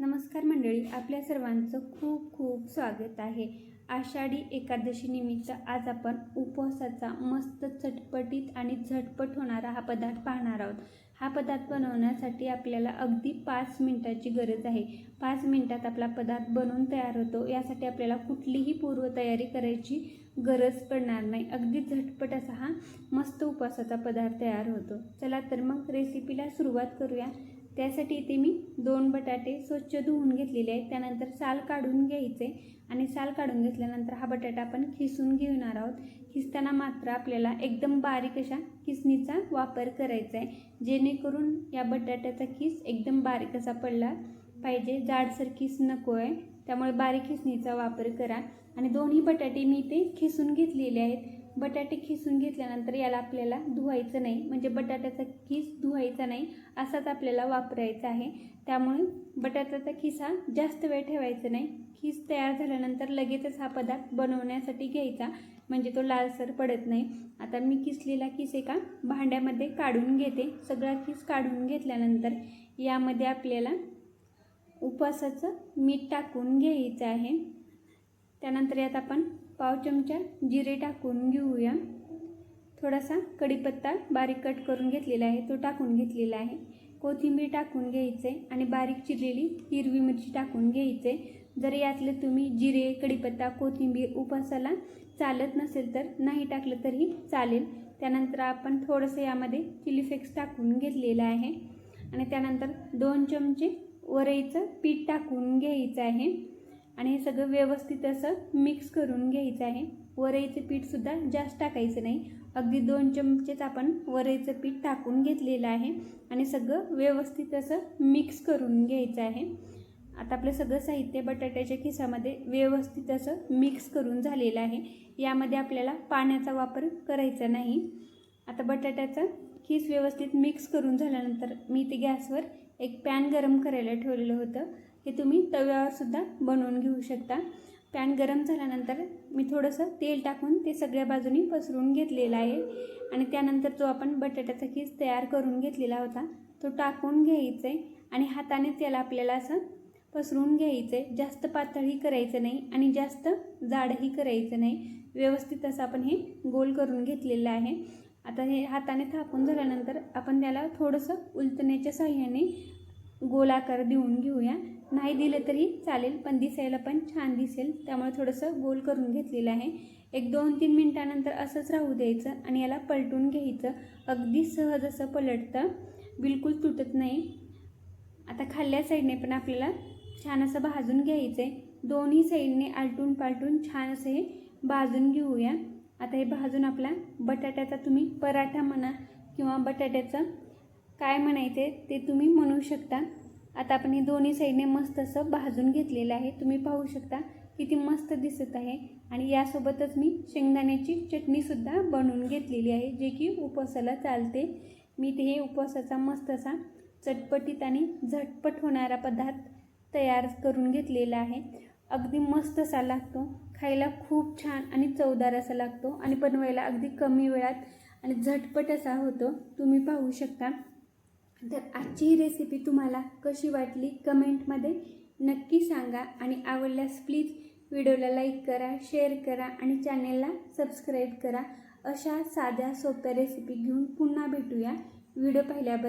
नमस्कार मंडळी आपल्या सर्वांचं खूप खूप स्वागत आहे. आषाढी एकादशी निमित्त आज आपण उपवासाचा मस्त चटपटीत आणि झटपट होणारा हा पदार्थ पाहणार आहोत. हा पदार्थ बनवण्यासाठी आपल्याला अगदी पाच मिनटाची गरज आहे. पाच मिनटात आपला पदार्थ बनवून तयार होतो. यासाठी आपल्याला कुठलीही पूर्वतयारी करायची गरज पडणार नाही. अगदी झटपट असा हा मस्त उपवासाचा पदार्थ तयार होतो. चला तर मग रेसिपीला सुरुवात करूया. त्यासाठी इथे मी दोन बटाटे स्वच्छ धुवून घेतलेले आहेत. त्यानंतर साल काढून घ्यायचे आणि साल काढून घेतल्यानंतर हा बटाटा आपण खिसून घेणार आहोत. खिसताना मात्र आपल्याला एकदम बारीक अशा किसणीचा वापर करायचा आहे. जेणेकरून या बटाट्याचा खिस एकदम बारीक असा पडला पाहिजे. जाडसर खिस नको आहे. त्यामुळे बारीक खिसणीचा वापर करा. आणि दोन्ही बटाटे मी इथे खिसून घेतलेले आहेत. बटाटे खिसून घेतल्यानंतर याला आपल्याला धुवायचं नाही म्हणजे बटाट्याचा खिस धुवायचा नाही असाच आपल्याला वापरायचा आहे. त्यामुळे बटाट्याचा खिसा जास्त वेळ ठेवायचा नाही. खिस तयार झाल्यानंतर लगेचच हा पदार्थ बनवण्यासाठी घ्यायचा म्हणजे तो लालसर पडत नाही. आता मी किसलेला किस एका भांड्यामध्ये काढून घेते. सगळा किस काढून घेतल्यानंतर यामध्ये आपल्याला उपवासाचं मीठ टाकून घ्यायचं आहे. त्यानंतर यात आपण पाव चमचा जिरे टाकून घेऊया. थोडासा कढीपत्ता बारीक कट करून घेतलेला आहे. तो टाकून घेतलेला आहे. कोथिंबीर टाकून घ्यायचे आणि बारीक चिरलेली हिरवी मिरची टाकून घ्यायचे. जर यातलं तुम्ही जिरे कढीपत्ता कोथिंबीर उपासाला चालत नसेल तर नाही टाकलं तरी चालेल. त्यानंतर आपण थोडंसं यामध्ये चिली फ्लेक्स टाकून घेतलेलं आहे. आणि त्यानंतर दोन चमचे वरईचं पीठ टाकून घ्यायचं आहे. आणि हे सगळं व्यवस्थित असं मिक्स करून घ्यायचं आहे. वरईचं पीठसुद्धा जास्त टाकायचं नाही. अगदी दोन चमचेच आपण वरईचं पीठ टाकून घेतलेलं आहे. आणि सगळं व्यवस्थित असं मिक्स करून घ्यायचं आहे. आता आपलं सगळं साहित्य बटाट्याच्या खिसामध्ये व्यवस्थित असं मिक्स करून झालेलं आहे. यामध्ये आपल्याला पाण्याचा वापर करायचा नाही. आता बटाट्याचा खीस व्यवस्थित मिक्स करून झाल्यानंतर मी ते गॅसवर एक पॅन गरम करायला ठेवलेलं होतं. हे तुम्ही तव्यावरसुद्धा बनवून घेऊ शकता. पॅन गरम झाल्यानंतर मी थोडंसं तेल टाकून ते सगळ्या बाजूनी पसरून घेतलेलं आहे. आणि त्यानंतर जो आपण बटाट्याचा खीस तयार करून घेतलेला होता तो टाकून घ्यायचा आहे आणि हाताने त्याला आपल्याला असं पसरून घ्यायचं आहे जास्त पातळही करायचं नाही आणि जास्त जाडही करायचं नाही. व्यवस्थित असं आपण हे गोल करून घेतलेलं आहे. आता हे हाताने थापून झाल्यानंतर आपण त्याला थोडंसं उलटण्याच्या साह्याने गोल आकार देऊन घेऊया. नाही दिलं तरी चालेल पण दिसायला पण छान दिसेल. त्यामुळे थोडंसं गोल करून घेतलेलं आहे. एक दोन तीन मिनटानंतर असंच राहू द्यायचं आणि याला पलटून घ्यायचं. अगदी सहज असं पलटतं. बिलकुल तुटत नाही. आता खाल्ल्या साईडने पण आपल्याला छान असं भाजून घ्यायचं आहे दोन्ही साईडने आलटून पालटून छान असं हे भाजून घेऊया. आता हे भाजून आपला बटाट्याचा तुम्ही पराठा म्हणा किंवा बटाट्याचं काय म्हणायचे ते तुम्ही म्हणू शकता. आता आपण हे दोन्ही साईडने मस्त असं भाजून घेतलेलं आहे. तुम्ही पाहू शकता किती मस्त दिसत आहे. आणि यासोबतच मी शेंगदाण्याची चटणीसुद्धा बनवून घेतलेली आहे जे की उपवासाला चालते. मी ते हे उपवासाचा मस्त असा चटपटीत आणि झटपट होणारा पदार्थ तयार करून घेतलेला आहे. अगदी मस्त असा लागतो. खायला खूप छान आणि चवदार असा लागतो आणि बनवायला अगदी कमी वेळात आणि झटपट असा होतो. तुम्ही पाहू शकता. तर आजची ही रेसिपी तुम्हाला कशी वाटली कमेंटमध्ये नक्की सांगा आणि आवडल्यास प्लीज व्हिडिओला लाईक करा शेअर करा आणि चॅनेलला सबस्क्राईब करा. अशा साध्या सोप्या रेसिपी घेऊन पुन्हा भेटूया. व्हिडिओ पाहिल्याबद्दल